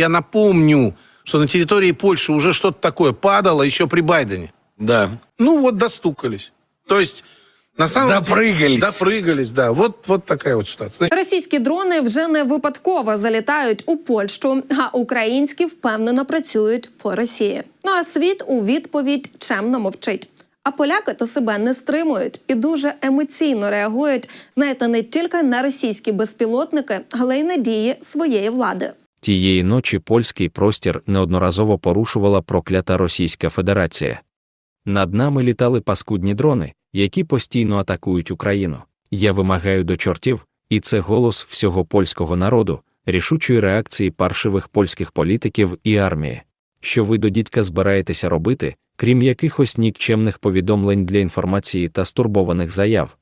Я напомню, что на территории Польши уже что-то такое падало еще при Байдене. Да. Ну вот достукались. То есть на самом Допрыгались. деле... Допрыгались, да. Вот, вот такая вот ситуация. Російські дрони вже не випадково залітають у Польщу, а українські впевнено працюють по Росії. Ну а світ у відповідь чемно мовчить. А поляки то себе не стримують і дуже емоційно реагують, знаєте, не тільки на російські безпілотники, але й на дії своєї влади. Тієї ночі польський простір неодноразово порушувала проклята Російська Федерація. Над нами літали паскудні дрони, які постійно атакують Україну. Я вимагаю до чортів, і це голос всього польського народу, рішучої реакції паршивих польських політиків і армії. Що ви до дідька збираєтеся робити, крім якихось нікчемних повідомлень для інформації та стурбованих заяв?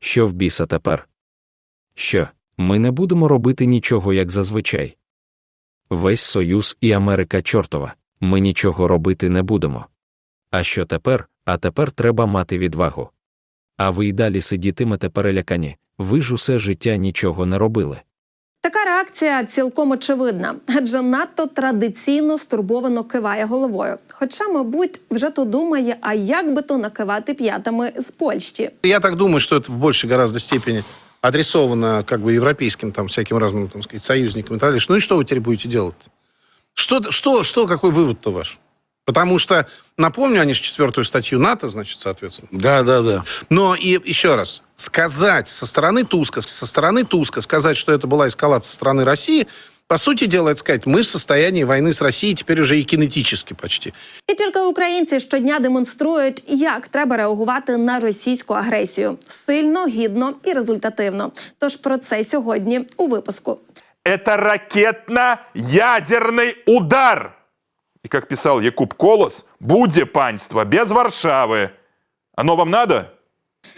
Що в біса тепер? Що, ми не будемо робити нічого як зазвичай? Весь Союз і Америка чортова, ми нічого робити не будемо. А що тепер? А тепер треба мати відвагу. А ви й далі сидітимете перелякані, ви ж усе життя нічого не робили. Така реакція цілком очевидна, адже надто традиційно стурбовано киває головою. Хоча, мабуть, вже то думає, а як би то накивати п'ятами з Польщі. Я так думаю, что это в большей гораздо степени адресовано как бы европейским там всяким разным, там сказать, союзникам и так далее. Ну и что вы теперь будете делать? Что, что, что, какой вывод-то ваш? Потому что, напомню, они же четвертую статью НАТО, значит, соответственно. Да, да, да. Но и еще раз, сказать со стороны Туска, со стороны Туска, сказать, что это была эскалация со стороны России, по сути дела, это сказать, мы в состоянии войны с Россией теперь уже и кинетически почти. І тільки українці щодня демонструють, як треба реагувати на російську агресію сильно, гідно і результативно. Тож про це сьогодні у випуску. Это ракетно-ядерный удар. И как писал Якуб Колос, буде панство без Варшави. Оно вам надо?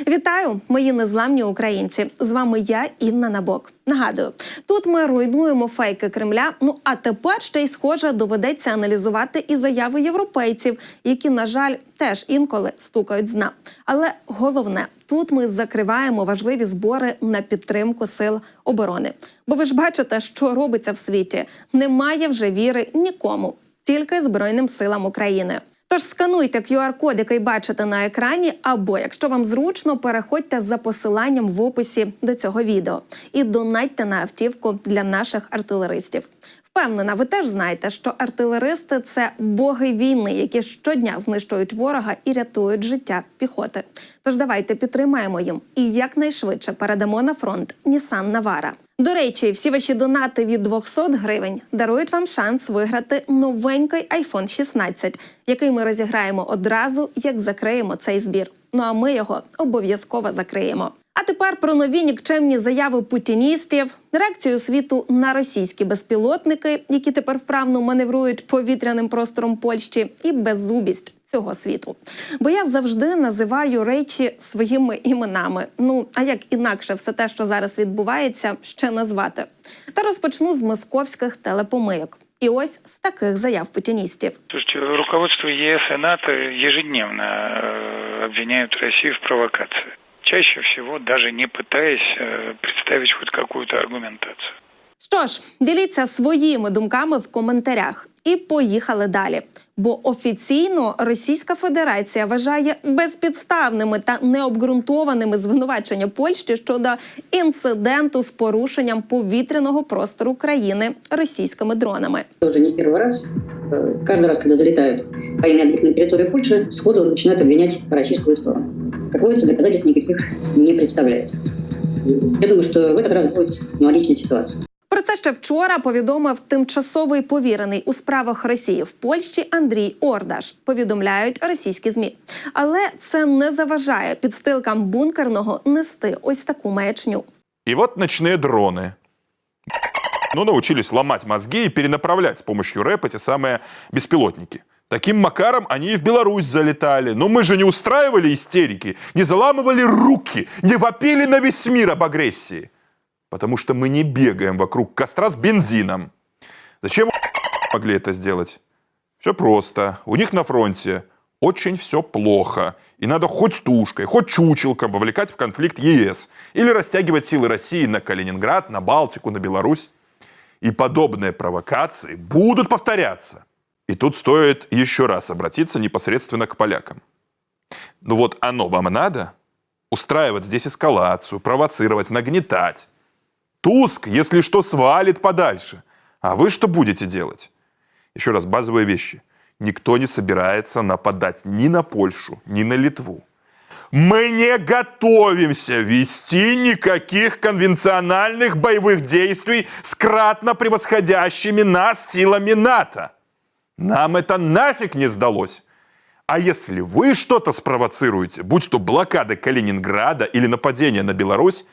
Вітаю, мої незламні українці. З вами я, Інна Набок. Нагадую, тут ми руйнуємо фейки Кремля. Ну а тепер ще й схоже доведеться аналізувати і заяви європейців, які, на жаль, теж інколи стукають з дна. Але головне, тут ми закриваємо важливі збори на підтримку сил оборони. Бо ви ж бачите, що робиться в світі. Немає вже віри нікому, тільки Збройним силам України. Тож скануйте QR-код, який бачите на екрані, або, якщо вам зручно, переходьте за посиланням в описі до цього відео і донатьте на автівку для наших артилеристів. Впевнена, ви теж знаєте, що артилеристи це боги війни, які щодня знищують ворога і рятують життя піхоти. Тож давайте підтримаємо їм і якнайшвидше передамо на фронт Нісан Навара. До речі, всі ваші донати від 200 гривень дарують вам шанс виграти новенький iPhone 16, який ми розіграємо одразу, як закриємо цей збір. Ну а ми його обов'язково закриємо. Тепер про нові нікчемні заяви путіністів, реакцію світу на російські безпілотники, які тепер вправно маневрують повітряним простором Польщі, і беззубість цього світу. Бо я завжди називаю речі своїми іменами. Ну а як інакше все те, що зараз відбувається, ще назвати. Та розпочну з московських телепомийок. І ось з таких заяв путіністів. Слушайте, руководство ЕС и НАТО ежедневно э, обвиняют Россию в провокации Чаще всего даже не пытаясь э, представить хоть какую-то аргументацию. Що ж, діліться своїми думками в коментарях і поїхали далі. Бо офіційно Російська Федерація вважає безпідставними та необґрунтованими звинувачення Польщі щодо інциденту з порушенням повітряного простору країни російськими дронами. уже не в первый раз. Э, Каждый раз, когда залетают военные объекты на территорию Польши, сходу начинают обвинять российскую сторону. Как водится, доказательств никаких не представляют. Я думаю, что в этот раз будет аналогичная ситуация. Про це ще вчора повідомив тимчасовий повірений у справах Росії в Польщі Андрій Ордаш. Повідомляють російські змі. Але це не заважає підстилкам бункерного нести ось таку маячню. И вот ночные дроны. Ну, научились ломать мозги и перенаправлять с помощью рэп эти самые беспилотники. Таким макаром они и в Беларусь залетали. Но мы же не устраивали истерики, не заламывали руки, не вопили на весь мир об агрессии. Потому что мы не бегаем вокруг костра с бензином. Зачем могли это сделать? Все просто. У них на фронте очень все плохо. И надо хоть тушкой, хоть чучелком вовлекать в конфликт ЕС. Или растягивать силы России на Калининград, на Балтику, на Беларусь. И подобные провокации будут повторяться. И тут стоит еще раз обратиться непосредственно к полякам. Ну вот оно вам надо? Устраивать здесь эскалацию, провоцировать, нагнетать. Туск, если что, свалит подальше. А вы что будете делать? Еще раз, базовые вещи. Никто не собирается нападать ни на Польшу, ни на Литву. Мы не готовимся вести никаких конвенциональных боевых действий с кратно превосходящими нас силами НАТО. Нам это нафиг не сдалось. А если вы что-то спровоцируете, будь то блокада Калининграда или нападение на Беларусь,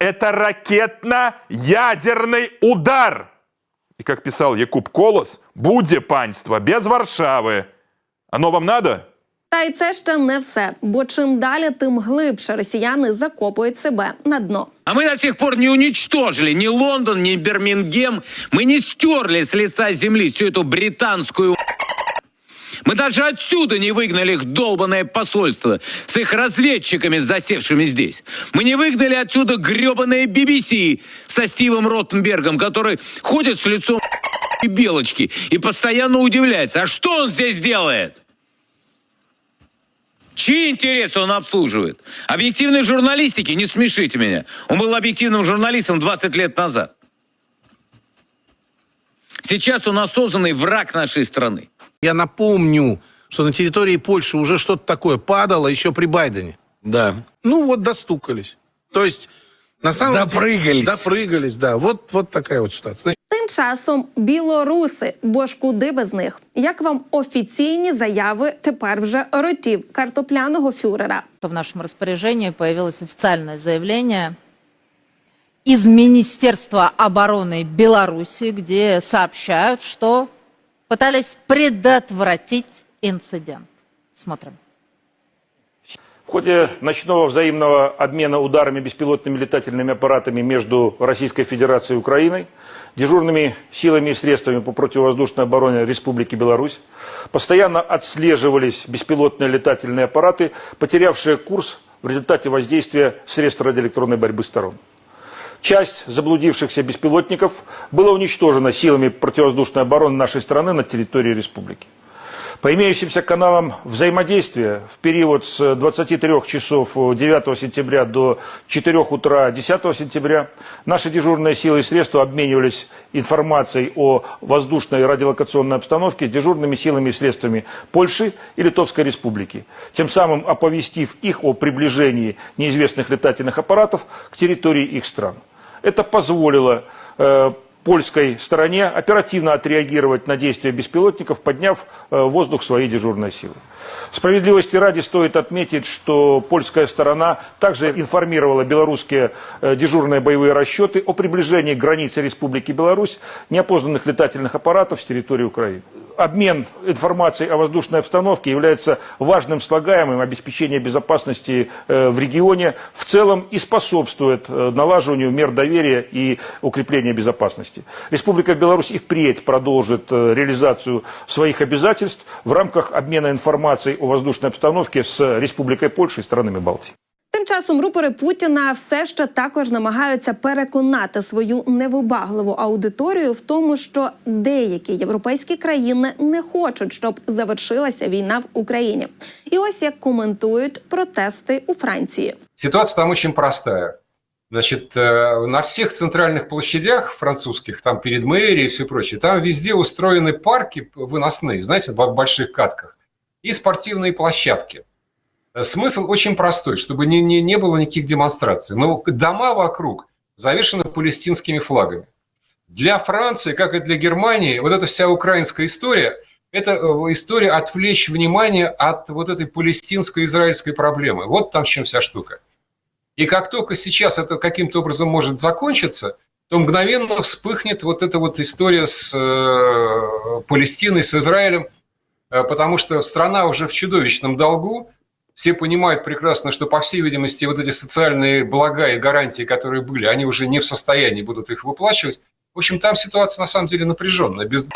это ракетно-ядерный удар. И как писал Якуб Колос, буде панство без Варшави. Оно вам надо? Та й це ще не все, бо чим далі, тим глибше росіяни закопують себе на дно. А мы до сих пор не уничтожили ни Лондон, ни Бирмингем. Мы не стерли с лица земли всю эту британскую мы даже отсюда не выгнали их долбанное посольство с их разведчиками, засевшими здесь. Мы не выгнали отсюда гребаное BBC со Стивом Ротенбергом, который ходит с лицом белочки и постоянно удивляется. А что он здесь делает? Чьи интересы он обслуживает? Объективной журналистики, не смешите меня. Он был объективным журналистом 20 лет назад. Сейчас он осознанный враг нашей страны. Я напомню, что на территории Польши уже что-то такое падало еще при Байдене. Да. Ну вот достукались. То есть на самом Допрыгались. деле... Допрыгались, да. Вот, вот такая вот ситуация. Часом білоруси, бо ж куди без них? Як вам офіційні заяви тепер вже ротів картопляного фюрера? В нашем распоряжении появилось официальное заявление из Министерства обороны Беларуси, где сообщают, что пытались предотвратить инцидент. Смотрим. В ходе ночного взаимного обмена ударами беспилотными летательными аппаратами между Российской Федерацией и Украиной, дежурными силами и средствами по противовоздушной обороне Республики Беларусь постоянно отслеживались беспилотные летательные аппараты, потерявшие курс в результате воздействия средств радиоэлектронной борьбы сторон. Часть заблудившихся беспилотников была уничтожена силами противовоздушной обороны нашей страны на территории республики. По имеющимся каналам взаимодействия в период с 23 часов 9 сентября до 4 утра 10 сентября наши дежурные силы и средства обменивались информацией о воздушной радиолокационной обстановке дежурными силами и средствами Польши и Литовской Республики, тем самым оповестив их о приближении неизвестных летательных аппаратов к территории их стран. Это позволило э, польской стороне оперативно отреагировать на действия беспилотников, подняв э, в воздух свои дежурные силы. Справедливости ради стоит отметить, что польская сторона также информировала белорусские э, дежурные боевые расчеты о приближении к границе Республики Беларусь неопознанных летательных аппаратов с территории Украины. Обмен информацией о воздушной обстановке является важным слагаемым обеспечения безопасности э, в регионе в целом и способствует э, налаживанию мер доверия и укреплению безопасности. Республика Беларусь и впредь продолжит э, реализацию своих обязательств в рамках обмена информацией о воздушной обстановке с Республикой Польша и странами Балтии. Тим часом рупори Путіна все ще також намагаються переконати свою невибагливу аудиторію в тому, що деякі європейські країни не хочуть, щоб завершилася війна в Україні. І ось як коментують протести у Франції. Ситуация там очень простая. Значит, э, на всех центральных площадях французских, там перед мэрией и все прочее, там везде устроены парки выносные, знаете, в больших катках, и спортивные площадки. Смысл очень простой, чтобы не, не, не было никаких демонстраций. Но дома вокруг завешены палестинскими флагами. Для Франции, как и для Германии, вот эта вся украинская история – это э, история отвлечь внимание от вот этой палестинско-израильской проблемы. Вот там в чем вся штука. И как только сейчас это каким-то образом может закончиться, то мгновенно вспыхнет вот эта вот история с э, Палестиной, с Израилем, э, потому что страна уже в чудовищном долгу, все понимают прекрасно, что, по всей видимости, вот эти социальные блага и гарантии, которые были, они уже не в состоянии будут их выплачивать. В общем, там ситуация на самом деле напряженная. Без...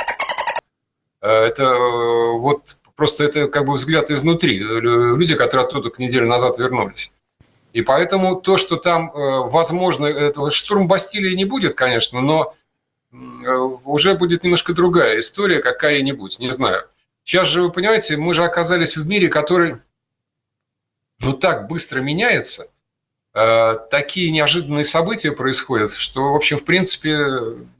Э, Это э, вот просто это как бы взгляд изнутри. Лю- Люди, которые оттуда к неделю назад вернулись. И поэтому то, что там, э, возможно, это, штурм Бастилии не будет, конечно, но уже будет немножко другая история, какая-нибудь, не знаю. Сейчас же, вы понимаете, мы же оказались в мире, который, ну, так быстро меняется, э, такие неожиданные события происходят, что, в общем, в принципе,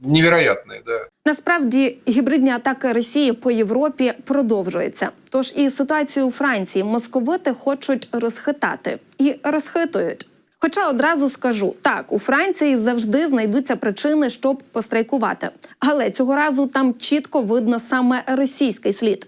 невероятные, да. Насправді гібридні атаки Росії по Європі продовжуються. Тож і ситуацію у Франції московити хочуть розхитати і розхитують. Хоча одразу скажу, так у Франції завжди знайдуться причини, щоб пострайкувати, але цього разу там чітко видно саме російський слід.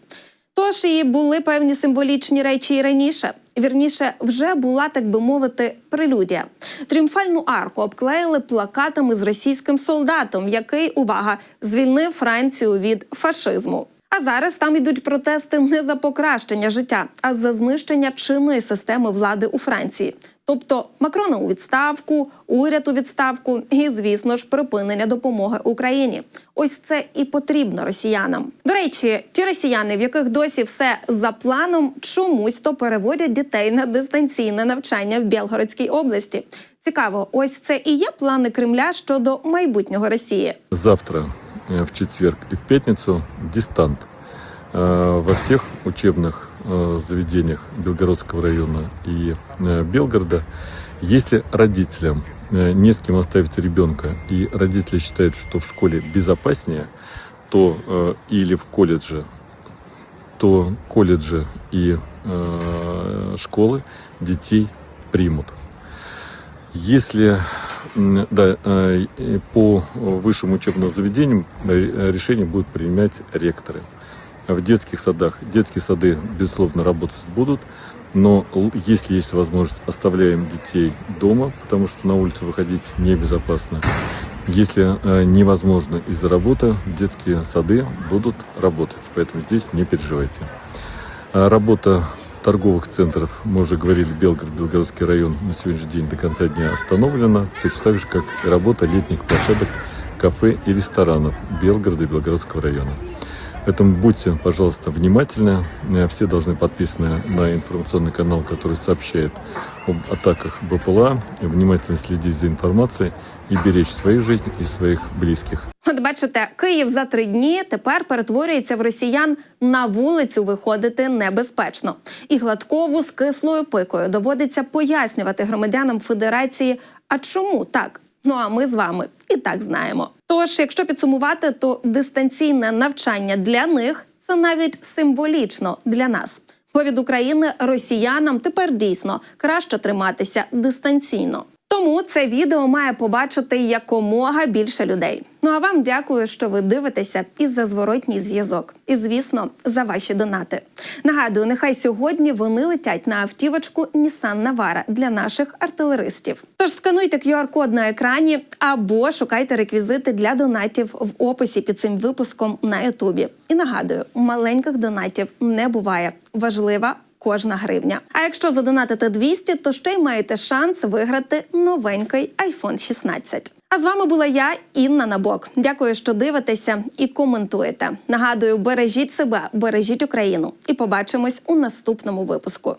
Тож і були певні символічні речі і раніше. Вірніше, вже була, так би мовити, прелюдія. Тріумфальну арку обклеїли плакатами з російським солдатом, який, увага, звільнив Францію від фашизму. А зараз там ідуть протести не за покращення життя, а за знищення чинної системи влади у Франції. Тобто Макрона у відставку, уряд у відставку і, звісно ж, припинення допомоги Україні. Ось це і потрібно росіянам. До речі, ті росіяни, в яких досі все за планом, чомусь то переводять дітей на дистанційне навчання в Білгородській області. Цікаво, ось це і є плани Кремля щодо майбутнього Росії. завтра, в четверг и в пятницу дистант э, во всех учебных э, заведениях Белгородского района и э, Белгорода. Если родителям э, не с кем оставить ребенка, и родители считают, что в школе безопаснее, то э, или в колледже, то колледжи и э, школы детей примут. Если да, э, по высшим учебным заведениям э, решение будут принимать ректоры. В детских садах, детские сады, безусловно, работать будут, но если есть возможность, оставляем детей дома, потому что на улицу выходить небезопасно. Если э, невозможно из-за работы, детские сады будут работать, поэтому здесь не переживайте. Работа торговых центров, мы уже говорили, Белгород, Белгородский район на сегодняшний день до конца дня остановлена, точно так же, как и работа летних площадок, кафе и ресторанов Белгорода и Белгородского района. Поэтому будьте, пожалуйста, внимательны. Э, Все должны подписаны на информационный канал, который сообщает об атаках БПЛА, и внимательно следить за информацией и беречь свою жизнь и своих близких. От бачите, Київ за три дні тепер перетворюється в росіян на вулицю виходити небезпечно. І Гладкову з кислою пикою доводиться пояснювати громадянам Федерації, а чому так? Ну а ми з вами і так знаємо. Тож, якщо підсумувати, то дистанційне навчання для них це навіть символічно для нас. Бо від України росіянам тепер дійсно краще триматися дистанційно. Тому це відео має побачити якомога більше людей. Ну а вам дякую, що ви дивитеся і за зворотній зв'язок. І звісно, за ваші донати. Нагадую, нехай сьогодні вони летять на автівочку Nissan Navara для наших артилеристів. Тож скануйте QR-код на екрані або шукайте реквізити для донатів в описі під цим випуском на Ютубі. І нагадую, маленьких донатів не буває. Важлива кожна гривня. А якщо задонатите 200, то ще й маєте шанс виграти новенький iPhone 16. А з вами була я, Інна Набок. Дякую, що дивитеся і коментуєте. Нагадую, бережіть себе, бережіть Україну, і побачимось у наступному випуску.